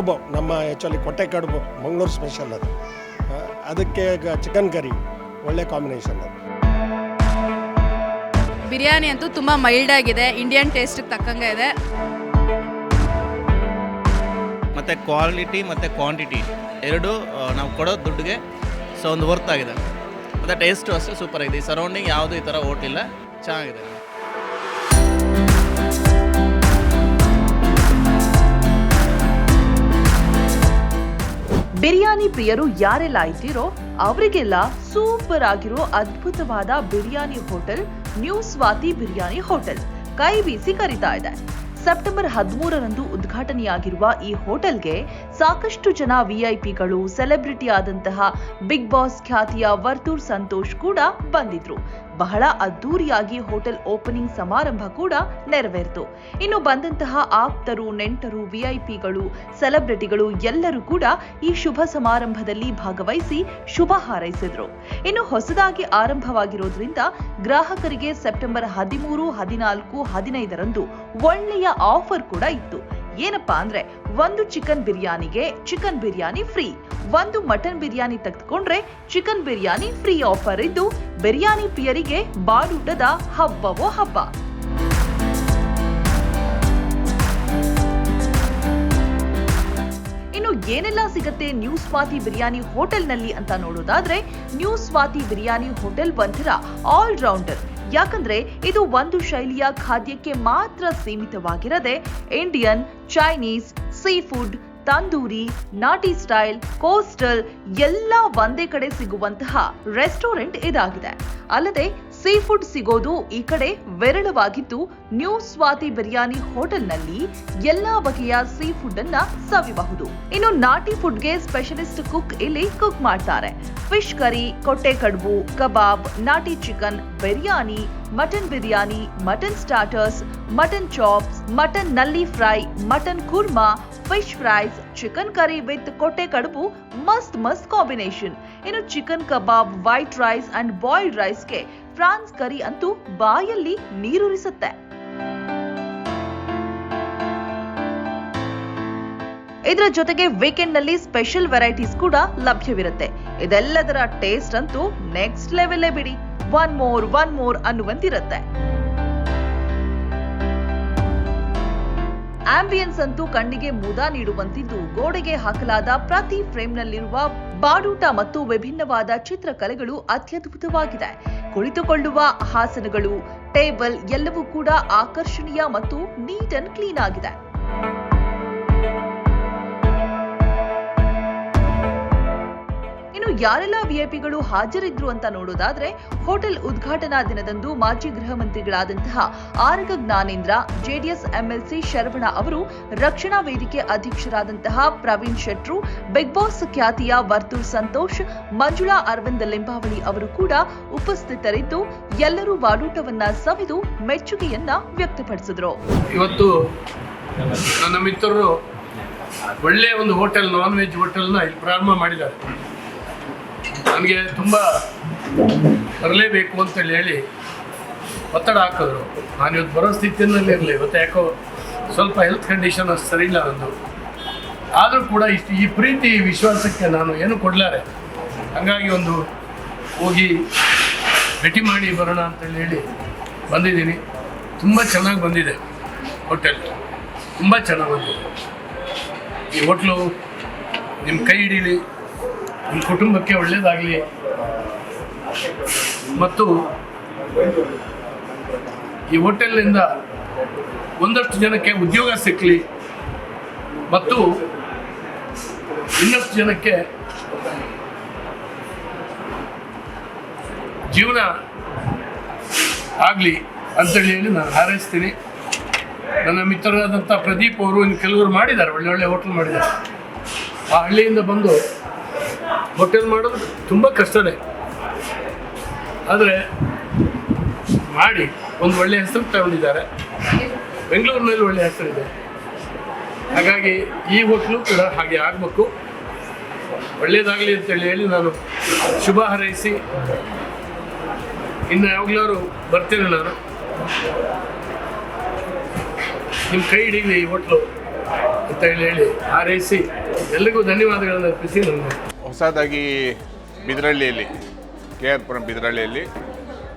ಕಡುಬು ನಮ್ಮ ಆ್ಯಕ್ಚುಲಿ ಕೊಟ್ಟೆ ಕಡುಬು ಮಂಗಳೂರು ಸ್ಪೆಷಲ್ ಅದು. ಅದಕ್ಕೆ ಚಿಕನ್ ಕರಿ ಒಳ್ಳೆ ಕಾಂಬಿನೇಷನ್ ಅದು. ಬಿರಿಯಾನಿ ಅಂತೂ ತುಂಬ ಮೈಲ್ಡ್ ಆಗಿದೆ ಇಂಡಿಯನ್ ಟೇಸ್ಟ್ಗೆ ತಕ್ಕಂಗೆ ಇದೆ. ಮತ್ತು ಕ್ವಾಲಿಟಿ ಮತ್ತು ಕ್ವಾಂಟಿಟಿ ಎರಡು ನಾವು ಕೊಡೋ ದುಡ್ಡಿಗೆ ಸೊ ಒಂದು ವರ್ತ್ ಆಗಿದೆ ಮತ್ತು ಟೇಸ್ಟು ಅಷ್ಟೇ ಸೂಪರ್ ಆಗಿದೆ. ಈ ಸರೌಂಡಿಂಗ್ ಯಾವುದೂ ಈ ಥರ ಓಟಿಲ್ಲ ಚೆನ್ನಾಗಿದೆ. ಪ್ರಿಯರು ಯಾರೆಲ್ಲ ಇದ್ದೀರೋ ಅವರಿಗೆಲ್ಲ ಸೂಪರ್ ಆಗಿರೋ ಅದ್ಭುತವಾದ biryani hotel, new Swathi biryani hotel ಕೈ ಬೀಸಿ ಕರೀತಾ ಇದೆ. ಸೆಪ್ಟೆಂಬರ್ ಹದಿಮೂರರಂದು ಉದ್ಘಾಟನೆಯಾಗಿರುವ ಈ ಹೋಟೆಲ್ಗೆ ಸಾಕಷ್ಟು ಜನ ವಿಐಪಿಗಳು, ಸೆಲೆಬ್ರಿಟಿ ಆದಂತಹ ಬಿಗ್ ಬಾಸ್ ಖ್ಯಾತಿಯ ವರ್ತೂರ್ ಸಂತೋಷ್ ಕೂಡ ಬಂದಿದ್ರು. ಬಹಳ ಅದ್ದೂರಿಯಾಗಿ ಹೋಟೆಲ್ ಓಪನಿಂಗ್ ಸಮಾರಂಭ ಕೂಡ ನೆರವೇರಿತು. ಇನ್ನು ಬಂದಂತಹ ಆಪ್ತರು, ನೆಂಟರು, ವಿಐಪಿಗಳು, ಸೆಲೆಬ್ರಿಟಿಗಳು ಎಲ್ಲರೂ ಕೂಡ ಈ ಶುಭ ಸಮಾರಂಭದಲ್ಲಿ ಭಾಗವಹಿಸಿ ಶುಭ ಹಾರೈಸಿದ್ರು. ಇನ್ನು ಹೊಸದಾಗಿ ಆರಂಭವಾಗಿರೋದ್ರಿಂದ ಗ್ರಾಹಕರಿಗೆ ಸೆಪ್ಟೆಂಬರ್ ಹದಿಮೂರು, ಹದಿನಾಲ್ಕು, ಹದಿನೈದರಂದು ಒಳ್ಳೆಯ ಆಫರ್ ಕೂಡ ಇತ್ತು. ಏನಪ್ಪಾ ಅಂದ್ರೆ ಒಂದು ಚಿಕನ್ ಬಿರಿಯಾನಿಗೆ ಚಿಕನ್ ಬಿರಿಯಾನಿ ಫ್ರೀ. ಒಂದು ಮಟನ್ ಬಿರಿಯಾನಿ ತೆಗೆದುಕೊಂಡ್ರೆ ಚಿಕನ್ ಬಿರಿಯಾನಿ ಫ್ರೀ ಆಫರ್ ಇದ್ದು, ಬಿರಿಯಾನಿ ಪ್ರಿಯರಿಗೆ ಬಾಡೂಟದ ಹಬ್ಬವೋ ಹಬ್ಬ. ಏನೆಲ್ಲ ಸಿಗುತ್ತೆ ನ್ಯೂ ಸ್ವಾತಿ ಬಿರಿಯಾನಿ ಹೋಟೆಲ್ನಲ್ಲಿ ಅಂತ ನೋಡೋದಾದ್ರೆ ನ್ಯೂ ಸ್ವಾತಿ ಬಿರಿಯಾನಿ ಹೋಟೆಲ್ ಒಂಥರ ಆಲ್ ರೌಂಡರ್ ಯಾಕಂದ್ರೆ ಇದು ಒಂದು ಶೈಲಿಯ ಖಾದ್ಯಕ್ಕೆ ಮಾತ್ರ ಸೀಮಿತವಾಗಿರದೆ, Indian, Chinese seafood tandoori, ನಾಟಿ ಸ್ಟೈಲ್ ಕೋಸ್ಟಲ್ ಎಲ್ಲ ಒಂದೇ ಕಡೆ ಸಿಗುವಂತಹ ರೆಸ್ಟೋರೆಂಟ್ ಇದಾಗಿದೆ. ಅಲ್ಲದೆ ಸೀಫುಡ್ ಸಿಗೋದು ಈ ಕಡೆ ವಿರಳವಾಗಿದ್ದು ನ್ಯೂ ಸ್ವಾತಿ ಬಿರಿಯಾನಿ ಹೋಟೆಲ್ನಲ್ಲಿ ಎಲ್ಲಾ ಬಗೆಯ ಸೀ ಫುಡ್ ಅನ್ನ ಸವಿಬಹುದು ಇನ್ನು ನಾಟಿ ಫುಡ್ಗೆ ಸ್ಪೆಷಲಿಸ್ಟ್ ಕುಕ್ ಇಲ್ಲಿ ಕುಕ್ ಮಾಡ್ತಾರೆ. ಫಿಶ್ ಕರಿ ಕೊಟ್ಟೆ ಕಡುಬು, ಕಬಾಬ್, ನಾಟಿ chicken biryani mutton biryani mutton starters mutton chops ಮಟನ್ನಲ್ಲಿ fry mutton korma fish fries, chicken curry with ಕೊಟ್ಟೆ ಕಡುಬು, ಮಸ್ತ್ ಮಸ್ತ್ ಕಾಂಬಿನೇಷನ್. ಇನ್ನು chicken kebab, white rice and boiled ರೈಸ್ಗೆ prawns curry ಅಂತೂ ಬಾಯಲ್ಲಿ ನೀರುರಿಸುತ್ತೆ. ಇದರ ಜೊತೆಗೆ ವೀಕೆಂಡ್ನಲ್ಲಿ ಸ್ಪೆಷಲ್ ವೆರೈಟೀಸ್ ಕೂಡ ಲಭ್ಯವಿರುತ್ತೆ. ಇದೆಲ್ಲದರ ಟೇಸ್ಟ್ ಅಂತೂ ನೆಕ್ಸ್ಟ್ ಲೆವೆಲ್ಲೇ ಬಿಡಿ. ಒನ್ ಮೋರ್ ಒನ್ ಮೋರ್ ಅನ್ನುವಂತಿರುತ್ತೆ. ಆಂಬಿಯನ್ಸ್ ಅಂತೂ ಕಣ್ಣಿಗೆ ಮುದ ನೀಡುವಂತಿದ್ದು. ಗೋಡೆಗೆ ಹಾಕಲಾದ ಪ್ರತಿ ಫ್ರೇಮ್ನಲ್ಲಿರುವ ಬಾಡೂಟ ಮತ್ತು ವಿಭಿನ್ನವಾದ ಚಿತ್ರಕಲೆಗಳು ಅತ್ಯದ್ಭುತವಾಗಿದೆ. ಕುಳಿತುಕೊಳ್ಳುವ ಹಾಸನಗಳು ಟೇಬಲ್ ಎಲ್ಲವೂ ಕೂಡ ಆಕರ್ಷಣೀಯ ಮತ್ತು ನೀಟ್ ಅಂಡ್ ಕ್ಲೀನ್ ಆಗಿದೆ. ಇನ್ನು ಯಾರೆಲ್ಲ ವಿಐಪಿಗಳು ಹಾಜರಿದ್ರು ಅಂತ ನೋಡೋದಾದ್ರೆ ಹೋಟೆಲ್ ಉದ್ಘಾಟನಾ ದಿನದಂದು ಮಾಜಿ ಗೃಹ ಮಂತ್ರಿಗಳಾದಂತಹ ಆರಗ ಜ್ಞಾನೇಂದ್ರ ಜೆಡಿಎಸ್ ಎಂಎಲ್ಸಿ ಶರವಣ ಅವರು, ರಕ್ಷಣಾ ವೇದಿಕೆ ಅಧ್ಯಕ್ಷರಾದಂತಹ ಪ್ರವೀಣ್ ಶೆಟ್ರು, ಬಿಗ್ ಬಾಸ್ ಖ್ಯಾತಿಯ ವರ್ತೂರ್ ಸಂತೋಷ್, ಮಂಜುಳಾ ಅರವಿಂದ್ ಲಿಂಬಾವಳಿ ಅವರು ಕೂಡ ಉಪಸ್ಥಿತರಿದ್ದು ಎಲ್ಲರೂ ಬಾಡೂಟವನ್ನ ಸವಿದು ಮೆಚ್ಚುಗೆಯನ್ನ ವ್ಯಕ್ತಪಡಿಸಿದ್ರು. ಇವತ್ತು ನನ್ನ ಮಿತ್ರರು ಒಳ್ಳೆಯ ಒಂದು ಹೋಟೆಲ್ ನಾನ್ ವೆಜ್ ಹೋಟೆಲ್ನ ಇಲ್ಲಿ ಪ್ರಾರಂಭ ಮಾಡಿದ್ದಾರೆ. ನನಗೆ ತುಂಬ ಬರಲೇಬೇಕು ಅಂತೇಳಿ ಹೇಳಿ ಒತ್ತಡ ಹಾಕಿದ್ರು. ನಾನು ಇವತ್ತು ಬರೋ ಸ್ಥಿತಿಯಲ್ಲಿ ಇರಲಿ, ಇವತ್ತು ಯಾಕೋ ಸ್ವಲ್ಪ ಹೆಲ್ತ್ ಕಂಡೀಷನ್ ಸರಿ ಇಲ್ಲ ನಂದು. ಆದರೂ ಕೂಡ ಇಷ್ಟು ಈ ಪ್ರೀತಿ ವಿಶ್ವಾಸಕ್ಕೆ ನಾನು ಏನು ಕೊಡಲಾರೆ? ಹಾಗಾಗಿ ಒಂದು ಹೋಗಿ ಭೇಟಿ ಮಾಡಿ ಬರೋಣ ಅಂತೇಳಿ ಹೇಳಿ ಬಂದಿದ್ದೀನಿ. ತುಂಬ ಚೆನ್ನಾಗಿ ಬಂದಿದೆ ಹೋಟೆಲ್ ತುಂಬ ಚೆನ್ನಾಗಿ ಬಂದಿದೆ. ಈ ಹೋಟ್ಲು ನಿಮ್ಮ ಕೈ ಹಿಡೀಲಿ. ನಿಮ್ಮ ಕುಟುಂಬಕ್ಕೆ ಒಳ್ಳೆಯದಾಗಲಿ ಮತ್ತು ಈ ಹೋಟೆಲ್ನಿಂದ ಒಂದಷ್ಟು ಜನಕ್ಕೆ ಉದ್ಯೋಗ ಸಿಕ್ಕಲಿ ಮತ್ತು ಇನ್ನಷ್ಟು ಜನಕ್ಕೆ ಜೀವನ ಆಗಲಿ ಅಂತೇಳಿ ಹೇಳಿ ನಾನು ಹಾರೈಸ್ತೀನಿ. ನನ್ನ ಮಿತ್ರರಾದಂಥ ಪ್ರದೀಪ್ ಅವರು ಇನ್ನು ಕೆಲವರು ಮಾಡಿದ್ದಾರೆ, ಒಳ್ಳೆ ಒಳ್ಳೆ ಹೋಟ್ಲ್ ಮಾಡಿದ್ದಾರೆ. ಆ ಹಳ್ಳಿಯಿಂದ ಬಂದು ಹೋಟೆಲ್ ಮಾಡೋದು ತುಂಬ ಕಷ್ಟನೇ. ಆದರೆ ಮಾಡಿ ಒಂದು ಒಳ್ಳೆ ಹೆಸರು ತಗೊಂಡಿದ್ದಾರೆ. ಬೆಂಗಳೂರಿನಲ್ಲಿ ಒಳ್ಳೆ ಹೆಸರಿದೆ. ಹಾಗಾಗಿ ಈ ಹೋಟ್ಲು ಕೂಡ ಹಾಗೆ ಆಗಬೇಕು. ಒಳ್ಳೆಯದಾಗಲಿ ಅಂತೇಳಿ ಹೇಳಿ ನಾನು ಶುಭ ಹಾರೈಸಿ ಇನ್ನು ಯಾವಾಗಲಾದ್ರು ಬರ್ತೇನೆ ನಾನು. ನಿಮ್ಮ ಕೈ ಹಿಡೀಲಿ ಈ ಹೋಟ್ಲು ಅಂತ ಹೇಳಿ ಹೇಳಿ ಹಾರೈಸಿ. ಎಲ್ರಿಗೂ ಧನ್ಯವಾದಗಳನ್ನು ಅರ್ಪಿಸಿ ನನ್ನ ಹೊಸದಾಗಿ ಬಿದರಳ್ಳಿಯಲ್ಲಿ, ಕೆ ಆರ್ ಪುರಂ ಬಿದರಳ್ಳಿಯಲ್ಲಿ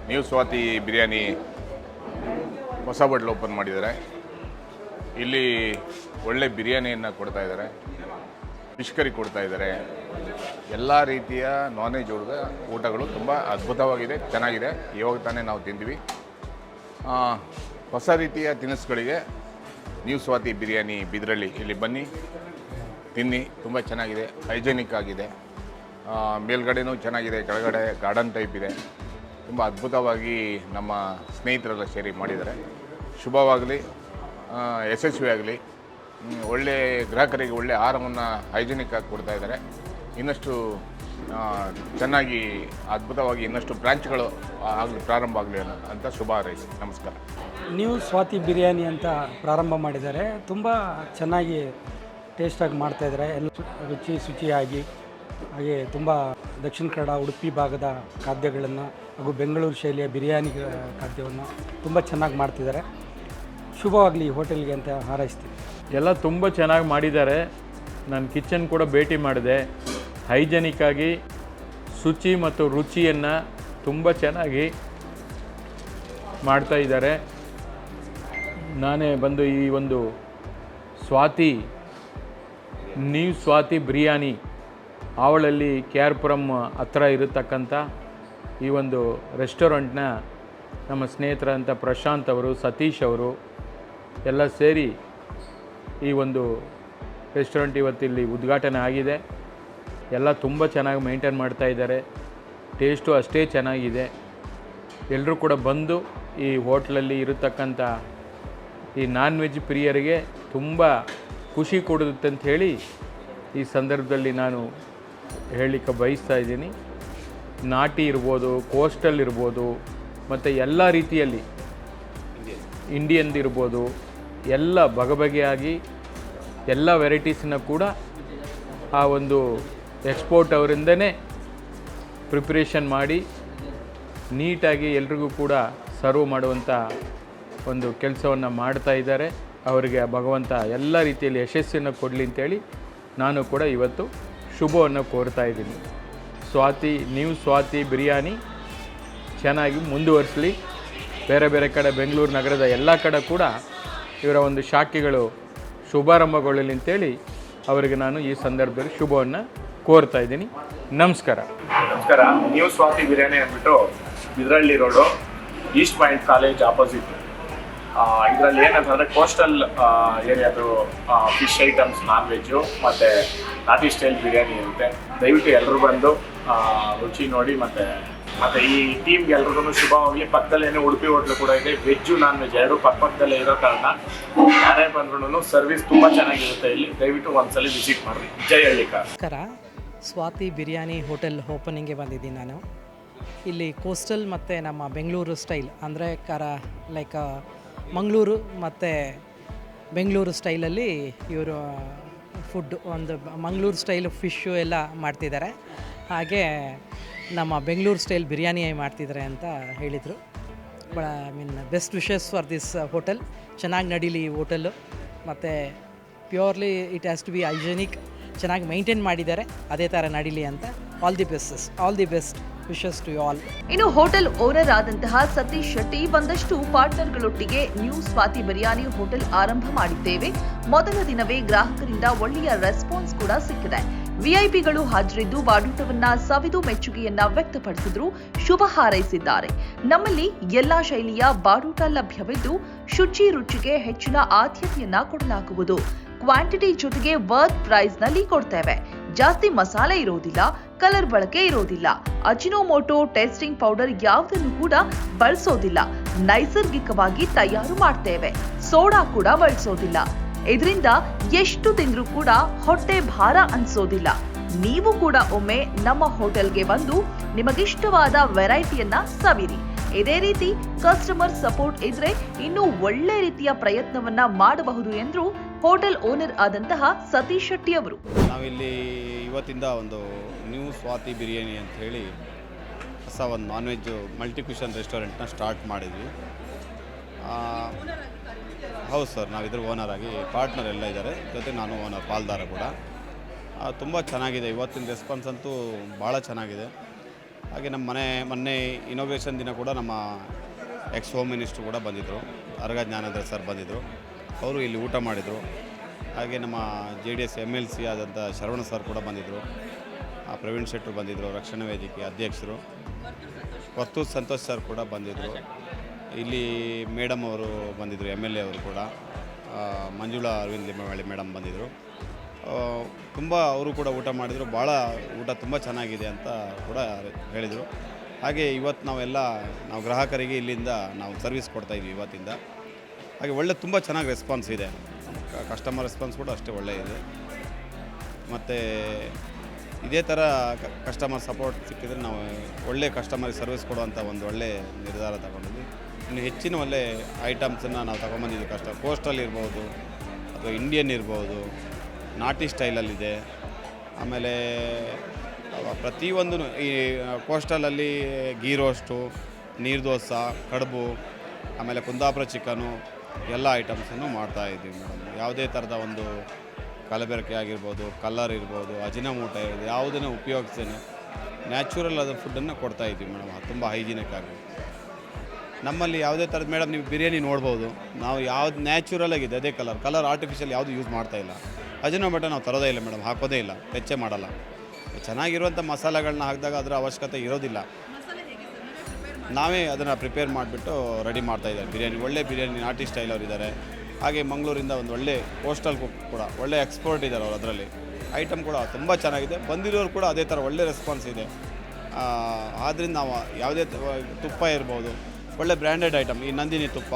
ನ್ಯೂ ಸ್ವಾತಿ ಬಿರಿಯಾನಿ ಹೊಸ ಹೋಟ್ಲ್ ಓಪನ್ ಮಾಡಿದ್ದಾರೆ. ಇಲ್ಲಿ ಒಳ್ಳೆ ಬಿರಿಯಾನಿಯನ್ನು ಕೊಡ್ತಾಯಿದ್ದಾರೆ ಫಿಶ್ ಕರಿ ಕೊಡ್ತಾ ಇದ್ದಾರೆ. ಎಲ್ಲ ರೀತಿಯ ನಾನ್ ವೆಜ್ ಹುಡುಗ ಊಟಗಳು ತುಂಬ ಅದ್ಭುತವಾಗಿದೆ, ಚೆನ್ನಾಗಿದೆ. ಇವಾಗ ತಾನೇ ನಾವು ತಿಂದ್ವಿ. ಹೊಸ ರೀತಿಯ ತಿನಿಸುಗಳಿಗೆ ನ್ಯೂ ಸ್ವಾತಿ ಬಿರಿಯಾನಿ ಬಿದರಳ್ಳಿ ಇಲ್ಲಿ ಬನ್ನಿ. ತಿನ್ನಿ, ತುಂಬ ಚೆನ್ನಾಗಿದೆ, ಹೈಜೆನಿಕ್ ಆಗಿದೆ. ಮೇಲ್ಗಡೆನೂ ಚೆನ್ನಾಗಿದೆ, ಕೆಳಗಡೆ ಗಾರ್ಡನ್ ಟೈಪ್ ಇದೆ. ತುಂಬ ಅದ್ಭುತವಾಗಿ ನಮ್ಮ ಸ್ನೇಹಿತರೆಲ್ಲ ಸೇರಿ ಮಾಡಿದ್ದಾರೆ. ಶುಭವಾಗಲಿ ಯಶಸ್ವಿ ಯಶಸ್ವಿಯಾಗಲಿ ಒಳ್ಳೆ ಗ್ರಾಹಕರಿಗೆ ಒಳ್ಳೆ ಆಹಾರವನ್ನು ಹೈಜೆನಿಕ್ ಆಗಿ ಕೊಡ್ತಾ ಇದ್ದಾರೆ. ಇನ್ನಷ್ಟು ಚೆನ್ನಾಗಿ, ಅದ್ಭುತವಾಗಿ ಇನ್ನಷ್ಟು ಬ್ರಾಂಚ್ಗಳು ಆಗಲಿ, ಪ್ರಾರಂಭ ಆಗಲಿ ಅಂತ ಶುಭ ಹಾರೈಸಿ. ನಮಸ್ಕಾರ. ನೀವು ಸ್ವಾತಿ ಬಿರಿಯಾನಿ ಅಂತ ಪ್ರಾರಂಭ ಮಾಡಿದ್ದಾರೆ. ತುಂಬ ಚೆನ್ನಾಗಿ ಟೇಸ್ಟಾಗಿ ಮಾಡ್ತಾಯಿದ್ದಾರೆ ಎಲ್ಲ ರುಚಿ ಶುಚಿಯಾಗಿ, ಹಾಗೆ ತುಂಬ ದಕ್ಷಿಣ ಕನ್ನಡ, ಉಡುಪಿ ಭಾಗದ ಖಾದ್ಯಗಳನ್ನು ಹಾಗೂ ಬೆಂಗಳೂರು ಶೈಲಿಯ ಬಿರಿಯಾನಿ ಖಾದ್ಯವನ್ನು ತುಂಬ ಚೆನ್ನಾಗಿ ಮಾಡ್ತಿದ್ದಾರೆ. ಶುಭವಾಗಲಿ ಈ ಹೋಟೆಲ್ಗೆ ಅಂತ ಹಾರೈಸ್ತೀನಿ. ಎಲ್ಲ ತುಂಬ ಚೆನ್ನಾಗಿ ಮಾಡಿದ್ದಾರೆ. ನಾನು ಕಿಚನ್ ಕೂಡ ಭೇಟಿ ಮಾಡಿದೆ. ಹೈಜೆನಿಕ್ ಆಗಿ ಶುಚಿ ಮತ್ತು ರುಚಿಯನ್ನು ತುಂಬ ಚೆನ್ನಾಗಿ ಮಾಡ್ತಾ ಇದ್ದಾರೆ. ನಾನೇ ಬಂದು ಈ ಒಂದು ಸ್ವಾತಿ ನ್ಯೂ ಸ್ವಾತಿ ಬಿರಿಯಾನಿ ಆವಳಲ್ಲಿ ಕೆ ಆರ್ ಪುರಂ ಹತ್ರ ಇರತಕ್ಕಂಥ ಈ ಒಂದು ರೆಸ್ಟೋರೆಂಟ್ನ ನಮ್ಮ ಸ್ನೇಹಿತರಂಥ ಪ್ರಶಾಂತ್ ಅವರು, ಸತೀಶ್ ಅವರು ಎಲ್ಲ ಸೇರಿ ಈ ಒಂದು ರೆಸ್ಟೋರೆಂಟ್ ಇವತ್ತಿಲ್ಲಿ ಉದ್ಘಾಟನೆ ಆಗಿದೆ. ಎಲ್ಲ ತುಂಬ ಚೆನ್ನಾಗಿ ಮೇಂಟೈನ್ ಮಾಡ್ತಾ ಇದ್ದಾರೆ. ಟೇಸ್ಟು ಅಷ್ಟೇ ಚೆನ್ನಾಗಿದೆ. ಎಲ್ಲರೂ ಕೂಡ ಬಂದು ಈ ಹೋಟ್ಲಲ್ಲಿ ಇರತಕ್ಕಂಥ ಈ ನಾನ್ ವೆಜ್ ಪ್ರಿಯರಿಗೆ ತುಂಬ ಖುಷಿ ಕೊಡುತ್ತೆ ಅಂತ ಹೇಳಿ ಈ ಸಂದರ್ಭದಲ್ಲಿ ನಾನು ಹೇಳಲಿಕ್ಕೆ ಬಯಸ್ತಾ ಇದ್ದೀನಿ. ನಾಟಿ ಇರ್ಬೋದು ಕೋಸ್ಟಲ್ ಇರ್ಬೋದು, ಮತ್ತು ಎಲ್ಲ ರೀತಿಯಲ್ಲಿ ಇಂಡಿಯನ್ದು ಇರ್ಬೋದು, ಎಲ್ಲ ಬಗೆಬಗೆಯಾಗಿ ಎಲ್ಲ ವೆರೈಟೀಸನ್ನ ಕೂಡ ಆ ಒಂದು ಎಕ್ಸ್ಪೋರ್ಟ್ ಅವರಿಂದನೇ ಪ್ರಿಪ್ರೇಷನ್ ಮಾಡಿ ನೀಟಾಗಿ ಎಲ್ರಿಗೂ ಕೂಡ ಸರ್ವ್ ಮಾಡುವಂಥ ಒಂದು ಕೆಲಸವನ್ನು ಮಾಡ್ತಾ ಇದ್ದಾರೆ. ಅವರಿಗೆ ಭಗವಂತ ಎಲ್ಲ ರೀತಿಯಲ್ಲಿ ಯಶಸ್ಸನ್ನು ಕೊಡಲಿ ಅಂತೇಳಿ ನಾನು ಕೂಡ ಇವತ್ತು ಶುಭವನ್ನು ಕೋರ್ತಾ ಇದ್ದೀನಿ. ಸ್ವಾತಿ, ನೀವು ಸ್ವಾತಿ ಬಿರಿಯಾನಿ ಚೆನ್ನಾಗಿ ಮುಂದುವರಿಸಲಿ. ಬೇರೆ ಬೇರೆ ಕಡೆ ಬೆಂಗಳೂರು ನಗರದ ಎಲ್ಲ ಕಡೆ ಕೂಡ ಇವರ ಒಂದು ಶಾಖೆಗಳು ಶುಭಾರಂಭಗೊಳ್ಳಲಿ ಅಂತೇಳಿ ಅವರಿಗೆ ನಾನು ಈ ಸಂದರ್ಭದಲ್ಲಿ ಶುಭವನ್ನು ಕೋರ್ತಾ ಇದ್ದೀನಿ. ನಮಸ್ಕಾರ. ನಮಸ್ಕಾರ. ನ್ಯೂ ಸ್ವಾತಿ ಬಿರಿಯಾನಿ ಅಂದ್ಬಿಟ್ಟು ಇದರಳ್ಳಿ road, east point college opposite. ಇದರಲ್ಲಿ ಏನಂತಂದರೆ ಕೋಸ್ಟಲ್ ಏರಿಯಾದು ಫಿಶ್ ಐಟಮ್ಸ್ ನಾನ್ ವೆಜ್ಜು ಮತ್ತು ನಾಟಿ ಸ್ಟೈಲ್ ಬಿರಿಯಾನಿ ಇರುತ್ತೆ. ದಯವಿಟ್ಟು ಎಲ್ಲರೂ ಬಂದು ರುಚಿ ನೋಡಿ ಮತ್ತು ಮತ್ತು ಈ ಟೀಮ್ಗೆ ಎಲ್ರಿಗೂ ಶುಭವಾಗಲಿ. ಪಕ್ಕದಲ್ಲೇ ಉಡುಪಿ ಹೋಟ್ಲು ಕೂಡ ಇದೆ. ವೆಜ್ಜು ನಾನ್ ವೆಜ್ ಎರಡು ಪಕ್ಕ ಪಕ್ಕದಲ್ಲೇ ಇರೋ ಕಾರಣ ಯಾರೇ ಬಂದ್ರೂ ಸರ್ವಿಸ್ ತುಂಬ ಚೆನ್ನಾಗಿರುತ್ತೆ ಇಲ್ಲಿ. ದಯವಿಟ್ಟು ಒಂದ್ಸಲಿ ವಿಸಿಟ್ ಮಾಡಿರಿ. ಜೈ ನಮಸ್ಕಾರ. ಸ್ವಾತಿ ಬಿರಿಯಾನಿ ಹೋಟೆಲ್ ಓಪನಿಂಗ್ಗೆ ಬಂದಿದ್ದೀನಿ ನಾನು. ಇಲ್ಲಿ ಕೋಸ್ಟಲ್ ಮತ್ತು ನಮ್ಮ ಬೆಂಗಳೂರು ಸ್ಟೈಲ್ ಅಂದರೆ ಕರ ಲೈಕ್ ಮಂಗಳೂರು ಮತ್ತು ಬೆಂಗಳೂರು ಸ್ಟೈಲಲ್ಲಿ ಇವರು ಫುಡ್ ಒಂದು ಮಂಗಳೂರು ಸ್ಟೈಲ್ ಫಿಶ್ಶು ಎಲ್ಲ ಮಾಡ್ತಿದ್ದಾರೆ. ಹಾಗೆ ನಮ್ಮ ಬೆಂಗಳೂರು ಸ್ಟೈಲ್ ಬಿರಿಯಾನಿ ಮಾಡ್ತಿದ್ದಾರೆ ಅಂತ ಹೇಳಿದರು. ಬ I mean best wishes for this hotel ಚೆನ್ನಾಗಿ ನಡೀಲಿ ಈ ಹೋಟೆಲ್ಲು ಮತ್ತು purely it has to be hygienic ಚೆನ್ನಾಗಿ ಮೈಂಟೈನ್ ಮಾಡಿದ್ದಾರೆ. ಅದೇ ಥರ ನಡೀಲಿ ಅಂತ. All the best all the best wishes to all ಇನ್ನು ಹೋಟೆಲ್ ಓನರ್ ಆದಂತಹ ಸತೀಶ್ ಶೆಟ್ಟಿ ಒಂದಷ್ಟು ಪಾರ್ಟ್ನರ್ಗಳೊಟ್ಟಿಗೆ ನ್ಯೂ ಸ್ವಾತಿ ಬಿರಿಯಾನಿ ಹೋಟೆಲ್ ಆರಂಭ ಮಾಡಿದ್ದೇವೆ. ಮೊದಲ ದಿನವೇ ಗ್ರಾಹಕರಿಂದ ಒಳ್ಳೆಯ ರೆಸ್ಪಾನ್ಸ್ ಕೂಡ ಸಿಕ್ಕಿದೆ. ವಿಐಪಿಗಳು ಹಾಜರಿದ್ದು ಬಾಡೂಟವನ್ನ ಸವಿದು ಮೆಚ್ಚುಗೆಯನ್ನ ವ್ಯಕ್ತಪಡಿಸಿದ್ರು, ಶುಭ ಹಾರೈಸಿದ್ದಾರೆ. ನಮ್ಮಲ್ಲಿ ಎಲ್ಲಾ ಶೈಲಿಯ ಬಾಡೂಟ ಲಭ್ಯವಿದ್ದು, ಶುಚಿ ರುಚಿಗೆ ಹೆಚ್ಚಿನ ಆದ್ಯತೆಯನ್ನ ಕೊಡಲಾಗುವುದು. ಕ್ವಾಂಟಿಟಿ ಜೊತೆಗೆ ವರ್ತ್ ಪ್ರೈಸ್ನಲ್ಲಿ ಕೊಡ್ತೇವೆ. ಜಾಸ್ತಿ ಮಸಾಲೆ ಇರೋದಿಲ್ಲ ಕಲರ್ ಬಳಕೆ ಇರೋದಿಲ್ಲ. ಅಜಿನೋಮೋಟೋ ಟೇಸ್ಟಿಂಗ್ ಪೌಡರ್ ಯಾವುದನ್ನು ಕೂಡ ಬಳಸೋದಿಲ್ಲ. ನೈಸರ್ಗಿಕವಾಗಿ ತಯಾರು ಮಾಡ್ತೇವೆ. ಸೋಡಾ ಕೂಡ ಬಳಸೋದಿಲ್ಲ. ಇದರಿಂದ ಎಷ್ಟು ತಿಂದ್ರೂ ಕೂಡ ಹೊಟ್ಟೆ ಭಾರ ಅನ್ಸೋದಿಲ್ಲ. ನೀವು ಕೂಡ ಒಮ್ಮೆ ನಮ್ಮ ಹೋಟೆಲ್ಗೆ ಬಂದು ನಿಮಗಿಷ್ಟವಾದ ವೆರೈಟಿಯನ್ನ ಸವಿರಿ. ಇದೇ ರೀತಿ ಕಸ್ಟಮರ್ ಸಪೋರ್ಟ್ ಇದ್ರೆ ಇನ್ನೂ ಒಳ್ಳೆ ರೀತಿಯ ಪ್ರಯತ್ನವನ್ನ ಮಾಡಬಹುದು ಎಂದ್ರು ಹೋಟೆಲ್ ಓನರ್ ಆದಂತಹ ಸತೀಶ್ ಶೆಟ್ಟಿ ಅವರು ನಾವಿಲ್ಲಿ ಇವತ್ತಿಂದ ಒಂದು ನ್ಯೂ ಸ್ವಾತಿ ಬಿರಿಯಾನಿ ಅಂತ ಹೇಳಿ ಹೊಸ ಒಂದು ನಾನ್ ವೆಜ್ ಕ್ವಿಷನ್ ರೆಸ್ಟೋರೆಂಟ್ನ ಸ್ಟಾರ್ಟ್ ಮಾಡಿದ್ವಿ. ಹೌದು ಸರ್, ನಾವು ಇದ್ರ ಓನರ್ ಆಗಿ ಪಾರ್ಟ್ನರ್ ಎಲ್ಲ ಇದ್ದಾರೆ ಜೊತೆ ನಾನು ಓನರ್ ಪಾಲ್ದಾರ ಕೂಡ. ತುಂಬ ಚೆನ್ನಾಗಿದೆ. ಇವತ್ತಿನ ರೆಸ್ಪಾನ್ಸ್ ಅಂತೂ ಭಾಳ ಚೆನ್ನಾಗಿದೆ. ಹಾಗೆ ನಮ್ಮ ಮನೆ, ಮೊನ್ನೆ ಇನೋಗ್ರೇಷನ್ ದಿನ ಕೂಡ ನಮ್ಮ ಎಕ್ಸ್ ಹೋಮ್ ಮಿನಿಸ್ಟ್ರು ಕೂಡ ಬಂದಿದ್ದರು ಅರಗ ಜ್ಞಾನೇಂದ್ರ ಸರ್ ಬಂದಿದ್ದರು ಅವರು ಇಲ್ಲಿ ಊಟ ಮಾಡಿದರು. ಹಾಗೆ ನಮ್ಮ J D S M L C ಆದಂಥ ಶರವಣ ಸರ್ ಕೂಡ ಬಂದಿದ್ದರು ಆ, ಪ್ರವೀಣ್ ಶೆಟ್ಟರು ಬಂದಿದ್ದರು ರಕ್ಷಣಾ ವೇದಿಕೆ ಅಧ್ಯಕ್ಷರು. ವರ್ತೂರ್ ಸಂತೋಷ್ ಸರ್ ಕೂಡ ಬಂದಿದ್ದರು ಇಲ್ಲಿ ಮೇಡಮ್ ಅವರು ಬಂದಿದ್ದರು ಎಂ ಎಲ್ ಎ ಅವರು ಕೂಡ. ಮಂಜುಳಾ ಅರವಿಂದ್ ಲಿಂಬಾವಳಿ ಮೇಡಮ್ ಬಂದಿದ್ದರು ತುಂಬ ಅವರು ಕೂಡ ಊಟ ಮಾಡಿದರು. ಭಾಳ ಊಟ ತುಂಬ ಚೆನ್ನಾಗಿದೆ ಅಂತ ಕೂಡ ಹೇಳಿದರು. ಹಾಗೆ ಇವತ್ತು ನಾವೆಲ್ಲ ನಾವು ಗ್ರಾಹಕರಿಗೆ ಇಲ್ಲಿಂದ ನಾವು ಸರ್ವಿಸ್ ಕೊಡ್ತಾಯಿದ್ವಿ ಇವತ್ತಿಂದ. ಹಾಗೆ ಒಳ್ಳೆ, ತುಂಬ ಚೆನ್ನಾಗಿ ರೆಸ್ಪಾನ್ಸ್ ಇದೆ. ಕಸ್ಟಮರ್ ರೆಸ್ಪಾನ್ಸ್ ಕೂಡ ಅಷ್ಟೇ ಒಳ್ಳೆ ಇದೆ. ಮತ್ತು ಇದೇ ಥರ ಕಸ್ಟಮರ್ ಸಪೋರ್ಟ್ ಸಿಕ್ಕಿದ್ರೆ ನಾವು ಒಳ್ಳೆ ಕಸ್ಟಮರ್ ಸರ್ವಿಸ್ ಕೊಡುವಂಥ ಒಂದು ಒಳ್ಳೆ ನಿರ್ಧಾರ ತಗೊಂಡಿದ್ವಿ. ಇನ್ನು ಹೆಚ್ಚಿನ ಒಳ್ಳೆ ಐಟಮ್ಸನ್ನು ನಾವು ತೊಗೊಂಬಂದಿದ್ದೀವಿ ಕಷ್ಟ ಕೋಸ್ಟಲ್ ಇರ್ಬೋದು, ಅಥವಾ ಇಂಡಿಯನ್ ಇರ್ಬೋದು, ನಾಟಿ ಸ್ಟೈಲಲ್ಲಿದೆ ಆಮೇಲೆ ಪ್ರತಿಯೊಂದು ಈ ಕೋಸ್ಟಲಲ್ಲಿ ಗೀ ರೋಸ್ಟು ನೀರು ದೋಸೆ, ಕಡುಬು, ಆಮೇಲೆ ಕುಂದಾಪುರ ಚಿಕನು ಎಲ್ಲ ಐಟಮ್ಸನ್ನು ಮಾಡ್ತಾ ಇದ್ದೀವಿ ಮೇಡಮ್. ಯಾವುದೇ ಥರದ ಒಂದು ಕಲಬೆರಕೆ ಆಗಿರ್ಬೋದು, ಕಲ್ಲರ್ ಇರ್ಬೋದು ಅಜಿನಮೂಟ ಇರ್ಬೋದು, ಯಾವುದನ್ನು ಉಪಯೋಗಿಸ್ತೇನೆ ನ್ಯಾಚುರಲ್ ಆದ ಫುಡ್ಡನ್ನು ಕೊಡ್ತಾ ಇದ್ದೀವಿ ಮೇಡಮ್. ತುಂಬ ಹೈಜಿನಿಕ್ ಆಗಿ ನಮ್ಮಲ್ಲಿ ಯಾವುದೇ ಥರದ, ಮೇಡಮ್ ನೀವು ಬಿರಿಯಾನಿ ನೋಡ್ಬೋದು, ನಾವು ಯಾವ್ದು ನ್ಯಾಚುರಲ್ ಆಗಿದೆ, ಅದೇ ಕಲರ್ ಕಲರ್ ಆರ್ಟಿಫಿಷಿಯಲ್ ಯಾವುದು ಯೂಸ್ ಮಾಡ್ತಾ ಇಲ್ಲ. ಅಜಿನೋಮೋಟ ನಾವು ತರೋದೇ ಇಲ್ಲ ಮೇಡಮ್, ಹಾಕೋದೇ ಇಲ್ಲ ಹೆಚ್ಚೆ ಮಾಡಲ್ಲ. ಚೆನ್ನಾಗಿರುವಂಥ ಮಸಾಲೆಗಳನ್ನ ಹಾಕಿದಾಗ ಅದರ ಅವಶ್ಯಕತೆ ಇರೋದಿಲ್ಲ. ನಾವೇ ಅದನ್ನು ಪ್ರಿಪೇರ್ ಮಾಡಿಬಿಟ್ಟು ರೆಡಿ ಮಾಡ್ತಾ ಇದ್ದಾರೆ. ಬಿರಿಯಾನಿ, ಒಳ್ಳೆ ಬಿರಿಯಾನಿ, ನಾಟಿ ಸ್ಟೈಲ್ ಅವರು ಇದ್ದಾರೆ. ಹಾಗೆ ಮಂಗಳೂರಿಂದ ಒಂದು ಒಳ್ಳೆ ಕೋಸ್ಟಲ್ ಕುಕ್ ಕೂಡ, ಒಳ್ಳೆ ಎಕ್ಸ್ಪರ್ಟ್ ಇದ್ದಾರೆ ಅವರು ಅದರಲ್ಲಿ. ಐಟಮ್ ಕೂಡ ತುಂಬ ಚೆನ್ನಾಗಿದೆ. ಬಂದಿರೋರು ಕೂಡ ಅದೇ ಥರ ಒಳ್ಳೆ ರೆಸ್ಪಾನ್ಸ್ ಇದೆ. ಆದ್ದರಿಂದ ನಾವು ಯಾವುದೇ ತುಪ್ಪ ಇರ್ಬೋದು, ಒಳ್ಳೆ ಬ್ರ್ಯಾಂಡೆಡ್ ಐಟಮ್ ಈ ನಂದಿನಿ ತುಪ್ಪ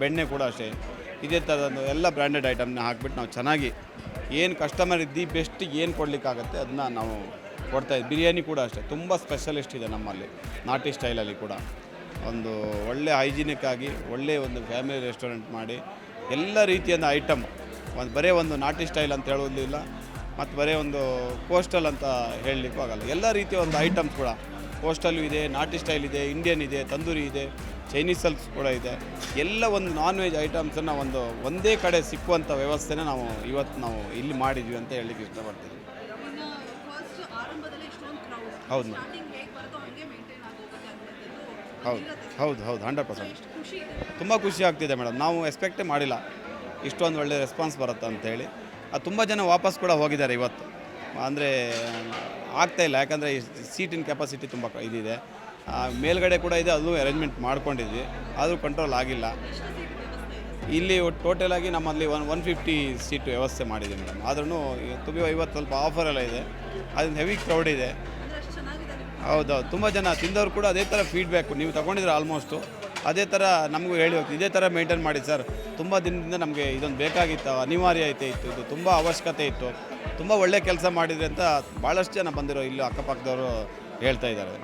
ಬೆಣ್ಣೆ ಕೂಡ ಅಷ್ಟೇ. ಇದೇ ಥರದ್ದು ಎಲ್ಲ ಬ್ರ್ಯಾಂಡೆಡ್ ಐಟಮ್ನ ಹಾಕ್ಬಿಟ್ಟು ನಾವು ಚೆನ್ನಾಗಿ, ಏನು ಕಸ್ಟಮರ್ ದಿ ಬೆಸ್ಟ್ ಏನು ಕೊಡಲಿಕ್ಕಾಗತ್ತೆ ಅದನ್ನ ನಾವು ಕೊಡ್ತಾ ಇದ್ದೆ ಬಿರಿಯಾನಿ ಕೂಡ ಅಷ್ಟೇ. ತುಂಬ ಸ್ಪೆಷಲಿಸ್ಟ್ ಇದೆ ನಮ್ಮಲ್ಲಿ, ನಾಟಿ ಸ್ಟೈಲಲ್ಲಿ ಕೂಡ. ಒಂದು ಒಳ್ಳೆ ಹೈಜಿನಿಕ್ ಆಗಿ ಒಳ್ಳೆಯ ಒಂದು ಫ್ಯಾಮಿಲಿ ರೆಸ್ಟೋರೆಂಟ್ ಮಾಡಿ, ಎಲ್ಲ ರೀತಿಯಿಂದ ಐಟಮ್ ಒಂದು ಬರೇ ಒಂದು ನಾಟಿ ಸ್ಟೈಲ್ ಅಂತ ಹೇಳೋದಿಲ್ಲ ಮತ್ತು ಬರೇ ಒಂದು ಕೋಸ್ಟಲ್ ಅಂತ ಹೇಳಲಿಕ್ಕೂ ಆಗಲ್ಲ. ಎಲ್ಲ ರೀತಿಯ ಒಂದು ಐಟಮ್ಸ್ ಕೂಡ. ಕೋಸ್ಟಲ್ಲು ಇದೆ, ನಾಟಿ ಸ್ಟೈಲ್ ಇದೆ ಇಂಡಿಯನ್ ಇದೆ, ತಂದೂರಿ ಇದೆ ಚೈನೀಸ್ ಸಲ್ಸ್ ಕೂಡ ಇದೆ. ಎಲ್ಲ ಒಂದು ನಾನ್ ವೆಜ್ ಐಟಮ್ಸನ್ನು ಒಂದು ಒಂದೇ ಕಡೆ ಸಿಕ್ಕುವಂಥ ವ್ಯವಸ್ಥೆನ ನಾವು ಇವತ್ತು ನಾವು ಇಲ್ಲಿ ಮಾಡಿದ್ವಿ ಅಂತ ಹೇಳಲಿಕ್ಕೆ ಇಷ್ಟಪಡ್ತೀವಿ ಹೌದು. ಮೇಡಮ್ ಹೌದು. ಹೌದು ಹೌದು ಹಂಡ್ರೆಡ್ ಪರ್ಸೆಂಟ್ ತುಂಬ ಖುಷಿ ಆಗ್ತಿದೆ ಮೇಡಮ್. ನಾವು ಎಕ್ಸ್ಪೆಕ್ಟೇ ಮಾಡಿಲ್ಲ. ಇಷ್ಟೊಂದು ಒಳ್ಳೆ ರೆಸ್ಪಾನ್ಸ್ ಬರುತ್ತೆ ಅಂತೇಳಿ. ಅದು ತುಂಬ ಜನ ವಾಪಸ್ ಕೂಡ ಹೋಗಿದ್ದಾರೆ ಇವತ್ತು. ಅಂದರೆ ಆಗ್ತಾ ಇಲ್ಲ. ಯಾಕಂದರೆ ಸೀಟಿನ ಕೆಪಾಸಿಟಿ ತುಂಬ ಇದಿದೆ. ಮೇಲ್ಗಡೆ ಕೂಡ ಇದೆ. ಅದು ಅರೇಂಜ್ಮೆಂಟ್ ಮಾಡ್ಕೊಂಡಿದ್ವಿ. ಆದರೂ ಕಂಟ್ರೋಲ್ ಆಗಿಲ್ಲ. ಇಲ್ಲಿ ಟೋಟಲ್ ಆಗಿ ನಮ್ಮಲ್ಲಿ ಒನ್ ಒನ್ ಫಿಫ್ಟಿ ಸೀಟ್ ವ್ಯವಸ್ಥೆ ಮಾಡಿದೆ ಮೇಡಮ್. ಆದ್ರೂ ತುಂಬ ಇವತ್ತು ಸ್ವಲ್ಪ ಆಫರ್ ಎಲ್ಲ ಇದೆ. ಅದನ್ನು ಹೆವಿ ಕ್ರೌಡ್ ಇದೆ. ಹೌದೌದು ತುಂಬ ಜನ ತಿಂದವರು ಕೂಡ ಅದೇ ಥರ ಫೀಡ್ಬ್ಯಾಕು ನೀವು ತೊಗೊಂಡಿದ್ರೆ ಆಲ್ಮೋಸ್ಟು ಅದೇ ಥರ ನಮಗೂ ಹೇಳಿ ಹೋಗ್ತೀವಿ ಇದೇ ಥರ ಮೇಂಟೈನ್ ಮಾಡಿ ಸರ್ ತುಂಬ ದಿನದಿಂದ ನಮಗೆ ಇದೊಂದು ಬೇಕಾಗಿತ್ತು. ಅನಿವಾರ್ಯ ಐತೆ ಇತ್ತು. ಇದು ತುಂಬ ಅವಶ್ಯಕತೆ ಇತ್ತು. ತುಂಬ ಒಳ್ಳೆ ಕೆಲಸ ಮಾಡಿದ್ರಿ ಅಂತ ಭಾಳಷ್ಟು ಜನ ಬಂದಿರೋ ಇಲ್ಲಿ ಅಕ್ಕಪಕ್ಕದವರು ಹೇಳ್ತಾ ಇದ್ದಾರೆ.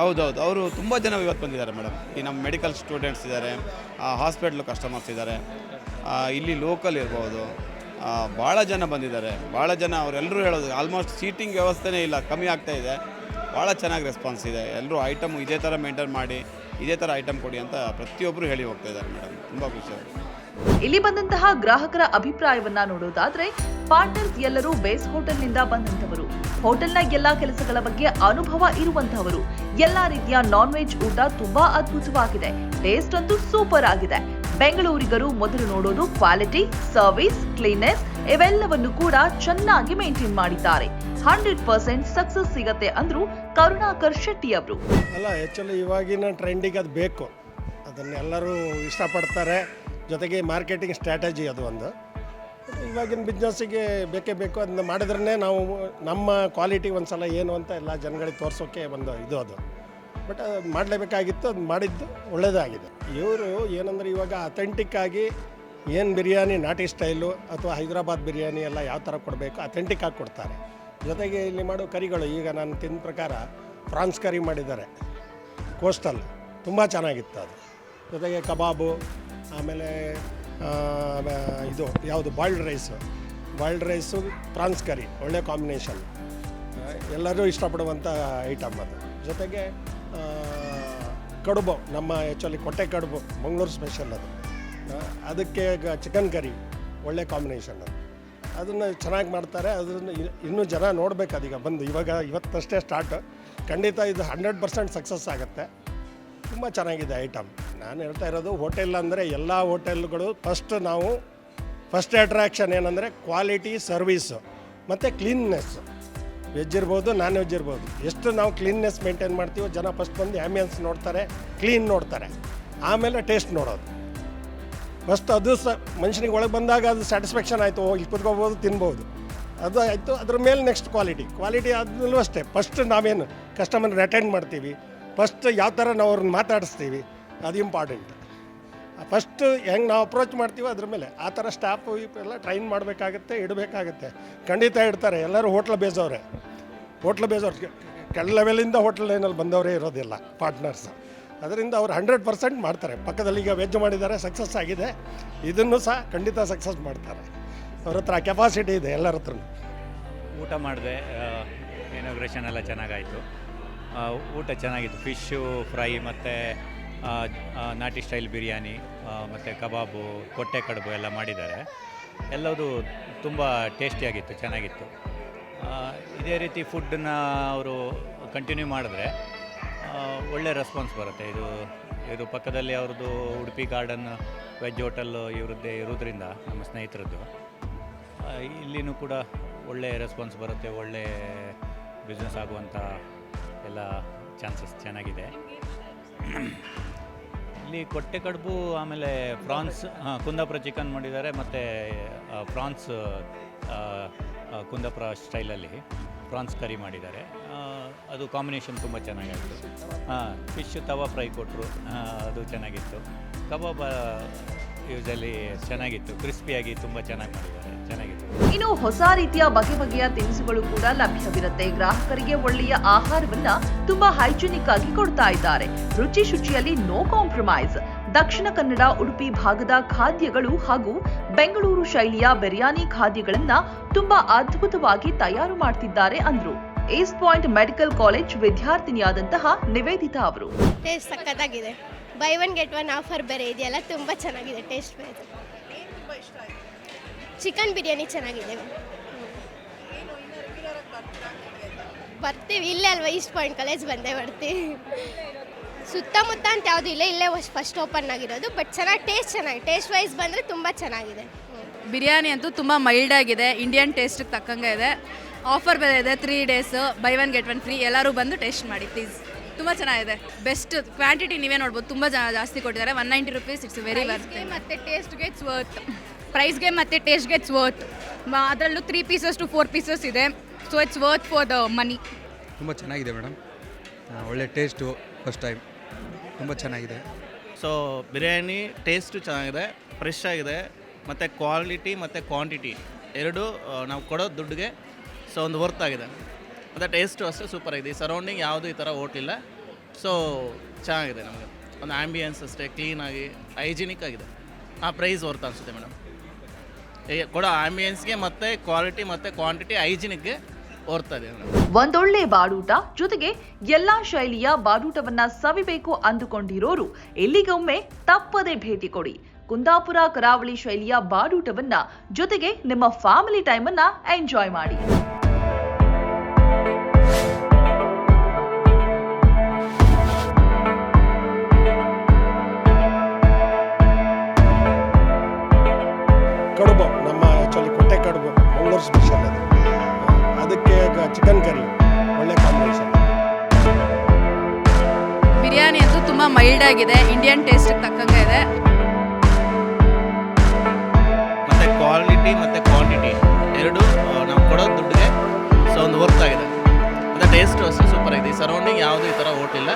ಹೌದೌದು. ಅವರು ತುಂಬ ಜನ ಇವತ್ತು ಬಂದಿದ್ದಾರೆ ಮೇಡಮ್ ಈ ನಮ್ಮ ಮೆಡಿಕಲ್ ಸ್ಟೂಡೆಂಟ್ಸ್ ಇದ್ದಾರೆ ಹಾಸ್ಪಿಟ್ಲು ಕಸ್ಟಮರ್ಸ್ ಇದ್ದಾರೆ. ಇಲ್ಲಿ ಲೋಕಲ್ ಇರ್ಬೋದು. ಭಾಳ ಜನ ಬಂದಿದ್ದಾರೆ. ಭಾಳ ಜನ ಅವರೆಲ್ಲರೂ ಹೇಳೋದು ಆಲ್ಮೋಸ್ಟ್ ಸೀಟಿಂಗ್ ವ್ಯವಸ್ಥೆನೇ ಇಲ್ಲ, ಕಮ್ಮಿ ಆಗ್ತಾ ಇದೆ. ಭಾಳ ಚೆನ್ನಾಗಿ ರೆಸ್ಪಾನ್ಸ್ ಇದೆ. ಎಲ್ಲರೂ ಐಟಮ್ ಇದೇ ಥರ ಮೇಂಟೈನ್ ಮಾಡಿ, ಇದೇ ಥರ ಐಟಮ್ ಕೊಡಿ ಅಂತ ಪ್ರತಿಯೊಬ್ಬರು ಹೇಳಿ ಹೋಗ್ತಾ ಇದ್ದಾರೆ ಮೇಡಮ್ ತುಂಬ ಖುಷಿ ಇಲ್ಲಿ ಬಂದಂತಹ ಗ್ರಾಹಕರ ಅಭಿಪ್ರಾಯವನ್ನ ನೋಡೋದಾದ್ರೆ ಪಾರ್ಟ್ನರ್ಸ್ ಎಲ್ಲರೂ ಬೇಸ್ ಹೋಟೆಲ್ನಿಂದ ಬಂದಂತವರು ಹೋಟೆಲ್ನ ಎಲ್ಲಾ ಕೆಲಸಗಳ ಬಗ್ಗೆ ಅನುಭವ ಇರುವಂತಹವರು ಎಲ್ಲಾ ರೀತಿಯ ನಾನ್ ವೆಜ್ ಊಟ ತುಂಬಾ ಅದ್ಭುತವಾಗಿದೆ. ಟೇಸ್ಟ್ ಅಂತೂ ಸೂಪರ್ ಆಗಿದೆ. ಬೆಂಗಳೂರಿಗರು ಮೊದಲು ನೋಡೋದು ಕ್ವಾಲಿಟಿ ಸರ್ವಿಸ್ ಕ್ಲೀನ್ನೆಸ್ ಇವೆಲ್ಲವನ್ನು ಕೂಡ ಚೆನ್ನಾಗಿ ಮೇಂಟೈನ್ ಮಾಡಿದ್ದಾರೆ. ಹಂಡ್ರೆಡ್ ಪರ್ಸೆಂಟ್ ಸಕ್ಸಸ್ ಸಿಗತ್ತೆ ಅಂದ್ರು ಕರುಣಾಕರ್ ಶೆಟ್ಟಿ ಅವರು. ಅಲ್ಲ ಆ್ಯಕ್ಚುಲಿ ಇವಾಗಿನ ಟ್ರೆಂಡಿಗೆ ಅದು ಬೇಕು. ಅದನ್ನೆಲ್ಲರೂ ಇಷ್ಟಪಡ್ತಾರೆ. ಜೊತೆಗೆ ಮಾರ್ಕೆಟಿಂಗ್ ಸ್ಟ್ರಾಟಜಿ ಅದು ಒಂದು. ಇವಾಗಿನ ಬಿಸ್ನೆಸ್ಸಿಗೆ ಬೇಕೇ ಬೇಕು. ಅದನ್ನ ಮಾಡಿದ್ರೆ ನಾವು ನಮ್ಮ ಕ್ವಾಲಿಟಿ ಒಂದು ಸಲ ಏನು ಅಂತ ಎಲ್ಲ ಜನಗಳಿಗೆ ತೋರಿಸೋಕ್ಕೆ ಒಂದು ಇದು ಅದು. ಬಟ್ ಮಾಡಲೇಬೇಕಾಗಿತ್ತು, ಅದು ಮಾಡಿದ್ದು ಒಳ್ಳೆಯದಾಗಿದೆ ಇವರು ಏನಂದ್ರೆ ಇವಾಗ ಅಥೆಂಟಿಕ್ ಆಗಿ ಏನು ಬಿರಿಯಾನಿ ನಾಟಿ ಸ್ಟೈಲು ಅಥವಾ ಹೈದರಾಬಾದ್ ಬಿರಿಯಾನಿ ಎಲ್ಲ ಯಾವ ಥರ ಕೊಡಬೇಕು ಅಥೆಂಟಿಕ್ ಆಗಿ ಕೊಡ್ತಾರೆ. ಜೊತೆಗೆ ಇಲ್ಲಿ ಮಾಡೋ ಕರಿಗಳು, ಈಗ ನಾನು ತಿಂದ ಪ್ರಕಾರ ಫ್ರಾನ್ಸ್ ಕರಿ ಮಾಡಿದ್ದಾರೆ. ಕೋಸ್ಟಲ್ ತುಂಬ ಚೆನ್ನಾಗಿತ್ತು ಅದು. ಜೊತೆಗೆ ಕಬಾಬು, ಆಮೇಲೆ ಇದು ಯಾವುದು boiled rice boiled rice prawns curry, ಒಳ್ಳೆ ಕಾಂಬಿನೇಷನ್ ಎಲ್ಲರೂ ಇಷ್ಟಪಡುವಂಥ ಐಟಮ್ ಅದು. ಜೊತೆಗೆ ಕಡುಬು, ನಮ್ಮ ಆ್ಯಕ್ಚುಲಿ ಕೊಟ್ಟೆ ಕಡುಬು, ಮಂಗಳೂರು ಸ್ಪೆಷಲ್ ಅದು. ಅದಕ್ಕೆ ಚಿಕನ್ ಕರಿ ಒಳ್ಳೆ ಕಾಂಬಿನೇಷನ್ ಅದು. ಅದನ್ನು ಚೆನ್ನಾಗಿ ಮಾಡ್ತಾರೆ, ಅದನ್ನು ಇನ್ನೂ ಜನ ನೋಡಬೇಕು ಅದೀಗ ಬಂದು ಇವಾಗ ಇವತ್ತಷ್ಟೇ ಸ್ಟಾರ್ಟ್ ಖಂಡಿತ ಇದು ಹಂಡ್ರೆಡ್ ಪರ್ಸೆಂಟ್ ಸಕ್ಸಸ್ ಆಗುತ್ತೆ. ತುಂಬ ಚೆನ್ನಾಗಿದೆ ಐಟಮ್ ನಾನು ಹೇಳ್ತಾ ಇರೋದು ಹೋಟೆಲ್ ಅಂದರೆ ಎಲ್ಲ ಹೋಟೆಲ್ಗಳು ಫಸ್ಟ್ ನಾವು ಫಸ್ಟ್ ಅಟ್ರಾಕ್ಷನ್ ಏನಂದರೆ ಕ್ವಾಲಿಟಿ ಸರ್ವೀಸು ಮತ್ತು ಕ್ಲೀನ್ನೆಸ್ ವೆಜ್ ಇರ್ಬೋದು ನಾನ್ ವೆಜ್ ಇರ್ಬೋದು ಎಷ್ಟು ನಾವು ಕ್ಲೀನ್ನೆಸ್ ಮೇಂಟೈನ್ ಮಾಡ್ತೀವೋ, ಜನ ಫಸ್ಟ್ ಬಂದು ಆ್ಯಂಬಿಯನ್ಸ್ ನೋಡ್ತಾರೆ ಕ್ಲೀನ್ ನೋಡ್ತಾರೆ. ಆಮೇಲೆ ಟೇಸ್ಟ್ ನೋಡೋದು. ಫಸ್ಟ್ ಅದು ಸ, ಮನುಷ್ಯನಿಗೆ ಒಳಗೆ ಬಂದಾಗ ಅದು ಸ್ಯಾಟಿಸ್ಫ್ಯಾಕ್ಷನ್ ಆಯಿತು, ಹೋಗಿ ಕುತ್ಕೋಬೋದು, ತಿನ್ಬೋದು. ಅದು ಆಯಿತು, ಅದ್ರ ಮೇಲೆ ನೆಕ್ಸ್ಟ್ ಕ್ವಾಲಿಟಿ ಕ್ವಾಲಿಟಿ ಆದ್ಮೇಲೂ ಅಷ್ಟೇ. ಫಸ್ಟ್ ನಾವೇನು ಕಸ್ಟಮರ್ನ ಅಟೆಂಡ್ ಮಾಡ್ತೀವಿ. ಫಸ್ಟ್ ಯಾವ ಥರ ನಾವು ಅವ್ರನ್ನ ಮಾತಾಡಿಸ್ತೀವಿ, ಅದು ಇಂಪಾರ್ಟೆಂಟ್ ಫಸ್ಟ್ ಹೆಂಗೆ ನಾವು ಅಪ್ರೋಚ್ ಮಾಡ್ತೀವೋ ಅದ್ರ ಮೇಲೆ. ಆ ಥರ ಸ್ಟಾಫ್ ಎಲ್ಲ ಟ್ರೈನ್ ಮಾಡಬೇಕಾಗತ್ತೆ, ಇಡಬೇಕಾಗತ್ತೆ. ಖಂಡಿತ ಇಡ್ತಾರೆ. ಎಲ್ಲರೂ ಹೋಟ್ಲ್ ಬೇಸವ್ರೆ ಹೋಟ್ಲ್ ಬೇಸವ್ರು ಕೆಳ ಲೆವೆಲಿಂದ ಹೋಟ್ಲ್ ಲೈನಲ್ಲಿ ಬಂದವರೇ ಇರೋದಿಲ್ಲ ಪಾರ್ಟ್ನರ್ಸ್ ಅದರಿಂದ ಅವ್ರು ಹಂಡ್ರೆಡ್ ಪರ್ಸೆಂಟ್ ಮಾಡ್ತಾರೆ. ಪಕ್ಕದಲ್ಲಿ ಈಗ ವೆಜ್ ಮಾಡಿದ್ದಾರೆ ಸಕ್ಸಸ್ ಆಗಿದೆ. ಇದನ್ನು ಸಹ ಖಂಡಿತ ಸಕ್ಸಸ್ ಮಾಡ್ತಾರೆ. ಅವ್ರ ಹತ್ರ ಕೆಪಾಸಿಟಿ ಇದೆ ಎಲ್ಲರ ಹತ್ರ ಊಟ ಮಾಡಿದೆ ಇನಾಗ್ರೇಷನ್ ಎಲ್ಲ ಚೆನ್ನಾಗಾಯಿತು. ಊಟ ಚೆನ್ನಾಗಿತ್ತು. ಫಿಶ್ಶು ಫ್ರೈ ಮತ್ತು ನಾಟಿ ಸ್ಟೈಲ್ ಬಿರಿಯಾನಿ ಮತ್ತು ಕಬಾಬು, ಕೊಟ್ಟೆ ಕಡುಬು ಎಲ್ಲ ಮಾಡಿದ್ದಾರೆ. ಎಲ್ಲದು ತುಂಬ ಟೇಸ್ಟಿಯಾಗಿತ್ತು ಚೆನ್ನಾಗಿತ್ತು. ಇದೇ ರೀತಿ ಫುಡ್ಡನ್ನ ಅವರು ಕಂಟಿನ್ಯೂ ಮಾಡಿದ್ರೆ ಒಳ್ಳೆ ರೆಸ್ಪಾನ್ಸ್ ಬರುತ್ತೆ. ಇದು ಇದು ಪಕ್ಕದಲ್ಲಿ ಅವ್ರದ್ದು ಉಡುಪಿ ಗಾರ್ಡನ್ ವೆಜ್ ಹೋಟೆಲ್ ಇವರದ್ದೇ ಇರೋದ್ರಿಂದ ನಮ್ಮ ಸ್ನೇಹಿತರದ್ದು. ಇಲ್ಲಿನೂ ಕೂಡ ಒಳ್ಳೆ ರೆಸ್ಪಾನ್ಸ್ ಬರುತ್ತೆ, ಒಳ್ಳೆ ಬಿಸ್ನೆಸ್ ಆಗುವಂಥ ಎಲ್ಲ ಚಾನ್ಸಸ್ ಚೆನ್ನಾಗಿದೆ. ಇಲ್ಲಿ ಕೊಟ್ಟೆ ಕಡುಬು, ಆಮೇಲೆ ಫ್ರಾನ್ಸ್ ಕುಂದಾಪುರ ಚಿಕನ್ ಮಾಡಿದ್ದಾರೆ, ಮತ್ತು ಫ್ರಾನ್ಸ್ ಕುಂದಾಪುರ ಸ್ಟೈಲಲ್ಲಿ ಫ್ರಾನ್ಸ್ ಕರಿ ಮಾಡಿದ್ದಾರೆ. ಅದು ಕಾಂಬಿನೇಷನ್ ತುಂಬ ಚೆನ್ನಾಗಿತ್ತು ಹಾಂ ಫಿಶ್ ತವಾ ಫ್ರೈ ಕೊಟ್ಟರು ಅದು ಚೆನ್ನಾಗಿತ್ತು. ಕಬಾಬ್ ಯೂಸಲಿ ಚೆನ್ನಾಗಿತ್ತು. ಕ್ರಿಸ್ಪಿಯಾಗಿ ತುಂಬ ಚೆನ್ನಾಗಿ ಮಾಡಿದ್ದಾರೆ. ಚೆನ್ನಾಗಿತ್ತು. ಇನ್ನು ಹೊಸ ರೀತಿಯ ಬಗೆ ಬಗೆಯ ತಿನಿಸುಗಳು ಕೂಡ ಲಭ್ಯವಿರುತ್ತೆ. ಗ್ರಾಹಕರಿಗೆ ಒಳ್ಳೆಯ ಆಹಾರವನ್ನ ತುಂಬಾ ಹೈಜಿನಿಕ್ ಆಗಿ ಕೊಡ್ತಾ ಇದ್ದಾರೆ. ರುಚಿ ಶುಚಿಯಲ್ಲಿ ನೋ ಕಾಂಪ್ರಮೈಸ್. ದಕ್ಷಿಣ ಕನ್ನಡ ಉಡುಪಿ ಭಾಗದ ಖಾದ್ಯಗಳು ಹಾಗೂ ಬೆಂಗಳೂರು ಶೈಲಿಯ ಬಿರಿಯಾನಿ ಖಾದ್ಯಗಳನ್ನ ತುಂಬಾ ಅದ್ಭುತವಾಗಿ ತಯಾರು ಮಾಡ್ತಿದ್ದಾರೆ ಅಂದ್ರು. ಈಸ್ಟ್ ಪಾಯಿಂಟ್ ಮೆಡಿಕಲ್ ಕಾಲೇಜ್ ವಿದ್ಯಾರ್ಥಿನಿಯಾದಂತಹ ನಿವೇದಿತಾ ಅವರು. ಸಖತ್ತಾಗಿದೆ. Buy one get one offer ಬೇರೆ ಇದೆಯಲ್ಲ, ತುಂಬ ಚೆನ್ನಾಗಿದೆ ಟೇಸ್ಟ್ ಬೇರೆ. ಚಿಕನ್ ಬಿರಿಯಾನಿ ಚೆನ್ನಾಗಿದೆ. ಬರ್ತೀವಿ, ಇಲ್ಲೇ ಅಲ್ವಾ ಈಸ್ಟ್ ಪಾಯಿಂಟ್ ಕಾಲೇಜ್ ಬಂದೇ ಬರ್ತೀವಿ ಸುತ್ತಮುತ್ತ ಅಂತ ಯಾವುದು ಇಲ್ಲ, ಇಲ್ಲೇ ಫಸ್ಟ್ ಓಪನ್ ಆಗಿರೋದು ಬಟ್ ಚೆನ್ನಾಗಿ ಟೇಸ್ಟ್ ಚೆನ್ನಾಗಿ ಟೇಸ್ಟ್ ವೈಸ್ ಬಂದರೆ ತುಂಬ ಚೆನ್ನಾಗಿದೆ. ಬಿರಿಯಾನಿ ಅಂತೂ ತುಂಬ ಮೈಲ್ಡ್ ಆಗಿದೆ ಇಂಡಿಯನ್ ಟೇಸ್ಟಿಗೆ ತಕ್ಕಂಗೆ ಇದೆ. ಆಫರ್ ಬೇರೆ ಇದೆ three days buy one get one free ಎಲ್ಲರೂ ಬಂದು ಟೇಸ್ಟ್ ಮಾಡಿ ಪ್ಲೀಸ್ ತುಂಬ ಚೆನ್ನಾಗಿದೆ. ಬೆಸ್ಟ್ ಕ್ವಾಂಟಿಟಿ ನೀವೇ ನೋಡ್ಬೋದು. ತುಂಬ ಜಾಸ್ತಿ ಕೊಟ್ಟಿದ್ದಾರೆ. One ninety rupees it's very worth ಮತ್ತು ಟೇಸ್ಟ್ಗೆ ಇಟ್ಸ್ ವರ್ತ್ ಪ್ರೈಸ್ಗೆ ಮತ್ತು ಟೇಸ್ಟ್ಗೆ ಇಟ್ಸ್ ವರ್ತ್ ಅದರಲ್ಲೂ three pieces to four pieces ಇದೆ. So it's worth for the money ತುಂಬ ಚೆನ್ನಾಗಿದೆ ಮೇಡಮ್. ಒಳ್ಳೆ ಟೇಸ್ಟು ಫಸ್ಟ್ ಟೈಮ್ ತುಂಬ ಚೆನ್ನಾಗಿದೆ. ಸೊ ಬಿರಿಯಾನಿ ಟೇಸ್ಟು ಚೆನ್ನಾಗಿದೆ ಫ್ರೆಶ್ ಆಗಿದೆ ಮತ್ತು ಕ್ವಾಲಿಟಿ ಮತ್ತು ಕ್ವಾಂಟಿಟಿ ಎರಡು ನಾವು ಕೊಡೋ ದುಡ್ಡಿಗೆ ಸೊ ಒಂದು ವರ್ತ್ ಆಗಿದೆ. ಮತ್ತು ಟೇಸ್ಟು ಅಷ್ಟೇ ಸೂಪರ್ ಆಗಿದೆ. ಈ ಸರೌಂಡಿಂಗ್ ಯಾವುದು ಈ ಥರ ಹೋಟ್ಲಿಲ್ಲ ಸೊ ಚೆನ್ನಾಗಿದೆ ನಮಗೆ. ಒಂದು ಆ್ಯಂಬಿಯನ್ಸ್ ಅಷ್ಟೇ ಕ್ಲೀನಾಗಿ ಹೈಜಿನಿಕ್ ಆಗಿದೆ. ಆ ಪ್ರೈಸ್ ವರ್ತ್ ಅನಿಸುತ್ತೆ ಮೇಡಮ್ ಕೊಡೋ ಆ್ಯಂಬಿಯನ್ಸ್ಗೆ ಮತ್ತು ಕ್ವಾಲಿಟಿ ಮತ್ತು ಕ್ವಾಂಟಿಟಿ ಹೈಜಿನಿಕ್ಗೆ ಓರ್ತದೆ ಒಂದೊಳ್ಳೆ ಬಾಡೂಟ ಜೊತೆಗೆ ಎಲ್ಲಾ ಶೈಲಿಯ ಬಾಡೂಟವನ್ನ ಸವಿಬೇಕು ಅಂದುಕೊಂಡಿರೋರು, ಎಲ್ಲಿಗೊಮ್ಮೆ ತಪ್ಪದೆ ಭೇಟಿ ಕೊಡಿ. ಕುಂದಾಪುರ ಕರಾವಳಿ ಶೈಲಿಯ ಬಾಡೂಟವನ್ನ ಜೊತೆಗೆ ನಿಮ್ಮ ಫ್ಯಾಮಿಲಿ ಟೈಮ್ ಅನ್ನ ಎಂಜಾಯ್ ಮಾಡಿ. ಮೈಲ್ಡ್ ಆಗಿದೆ ಇಂಡಿಯನ್ ಟೇಸ್ಟ್ ತಕ್ಕಂಗೆ ಇದೆ. ಮತ್ತೆ ಕ್ವಾಲಿಟಿ ಮತ್ತೆ ಕ್ವಾಂಟಿಟಿ ಎರಡು ನಾವು ಕೊಡೋ ದುಡ್ಡಿಗೆ ಸೊ ಒಂದು ವರ್ತ್ ಆಗಿದೆ. ಮತ್ತು ಟೇಸ್ಟು ಅಷ್ಟೇ ಸೂಪರ್ ಆಗಿದೆ. ಈ ಸರೌಂಡಿಂಗ್ ಯಾವುದೂ ಈ ಥರ ಹೋಟ್ಲಿಲ್ಲ